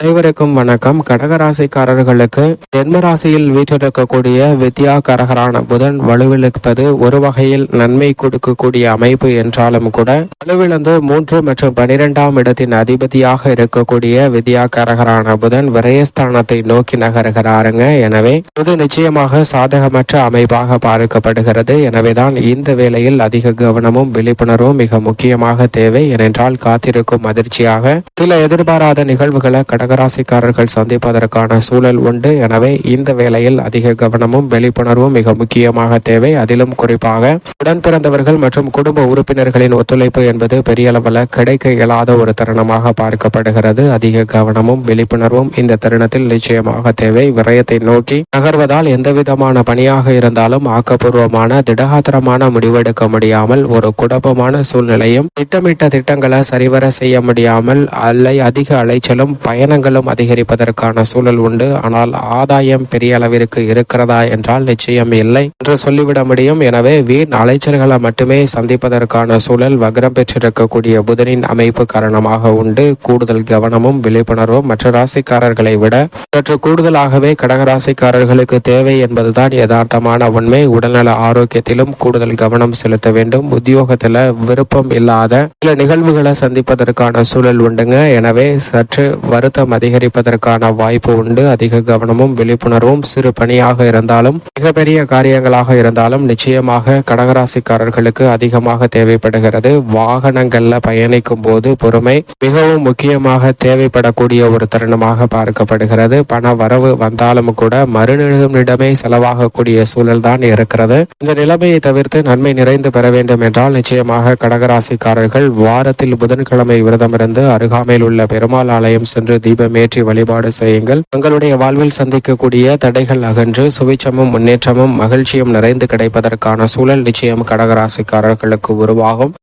அனைவருக்கும் வணக்கம். கடகராசிக்காரர்களுக்கு ஜென்ம ராசியில் வீற்றிருக்கக்கூடிய வித்யா கரகரான புதன் வலுவிழப்பது ஒரு வகையில் நன்மை கொடுக்கக்கூடிய அமைப்பு என்றாலும் கூட வலுவிழந்து மூன்று மற்றும் பனிரெண்டாம் இடத்தின் அதிபதியாக இருக்கக்கூடிய வித்யா கரகரான புதன் விரயஸ்தானத்தை நோக்கி நகர்கிறாருங்க. எனவே இது நிச்சயமாக சாதகமற்ற அமைப்பாக பார்க்கப்படுகிறது. எனவேதான் இந்த வேளையில் அதிக கவனமும் விழிப்புணர்வும் மிக முக்கியமாக தேவை. ஏனென்றால் காத்திருக்கும் அதிர்ச்சியாக சில எதிர்பாராத நிகழ்வுகளை கடகராசிக்காரர்கள் சந்திப்பதற்கான சூழல் உண்டு. எனவே இந்த வேளையில் அதிக கவனமும் விழிப்புணர்வும் மிக முக்கியமாக தேவை. அதிலும் குறிப்பாக உடன் பிறந்தவர்கள் மற்றும் குடும்ப உறுப்பினர்களின் ஒத்துழைப்பு என்பது பெரிய அளவில் கிடைக்க இயலாத ஒரு தருணமாக பார்க்கப்படுகிறது. அதிக கவனமும் விழிப்புணர்வும் இந்த தருணத்தில் நிச்சயமாக தேவை. விரயத்தை நோக்கி நகர்வதால் எந்தவிதமான பணியாக இருந்தாலும் ஆக்கப்பூர்வமான திடகாத்திரமான முடிவெடுக்க முடியாமல் ஒரு குழப்பமான சூழ்நிலையும் திட்டமிட்ட திட்டங்களை சரிவர செய்ய முடியாமல் அல்லை அதிக அலைச்சலும் பயண பயணங்களும் அதிகரிப்பதற்கான சூழல் உண்டு. ஆனால் ஆதாயம் பெரிய அளவிற்கு இருக்கிறதா என்றால் நிச்சயம் இல்லை என்று சொல்லிவிட முடியும். எனவே வீண் அலைச்சல்களை மட்டுமே சந்திப்பதற்கான சூழல் வக்ரம் பெற்றிருக்கக்கூடிய புதனின் அமைப்பு காரணமாக உண்டு. கூடுதல் கவனமும் விழிப்புணர்வும் மற்ற ராசிக்காரர்களை விட சற்று கூடுதலாகவே கடகராசிக்காரர்களுக்கு தேவை என்பதுதான் யதார்த்தமான உண்மை. உடல்நல ஆரோக்கியத்திலும் கூடுதல் கவனம் செலுத்த வேண்டும். உத்தியோகத்தில் விருப்பம் இல்லாத சில நிகழ்வுகளை சந்திப்பதற்கான சூழல் உண்டுங்க. எனவே சற்று வருத்தம் அதிகரிப்பதற்கான வாய்ப்பு உண்டு. அதிக கவனமும் விழிப்புணர்வும் சிறு பணியாக இருந்தாலும் மிகப்பெரிய காரியங்களாக இருந்தாலும் நிச்சயமாக கடகராசிக்காரர்களுக்கு அதிகமாக தேவைப்படுகிறது. வாகனங்கள்ல பயணிக்கும் போது பொறுமை மிகவும் முக்கியமாக தேவைப்படக்கூடிய ஒரு தருணமாக பார்க்கப்படுகிறது. பண வரவு வந்தாலும் கூட மறுநிலமிடமே செலவாகக்கூடிய சூழல் தான் இருக்கிறது. இந்த நிலைமையை தவிர்த்து நன்மை நிறைந்து பெற வேண்டும் என்றால் நிச்சயமாக கடகராசிக்காரர்கள் வாரத்தில் புதன்கிழமை விரதமிருந்து அருகாமையில் உள்ள பெருமாள் ஆலயம் சென்று தீபமேற்றி வழிபாடு செய்யுங்கள். உங்களுடைய வாழ்வில் சந்திக்கக்கூடிய தடைகள் அகன்று சுவிச்சமும் முன்னேற்றமும் மகிழ்ச்சியும் நிறைந்து கிடைப்பதற்கான சூழல் நிச்சயம் கடகராசிக்காரர்களுக்கு உருவாகும்.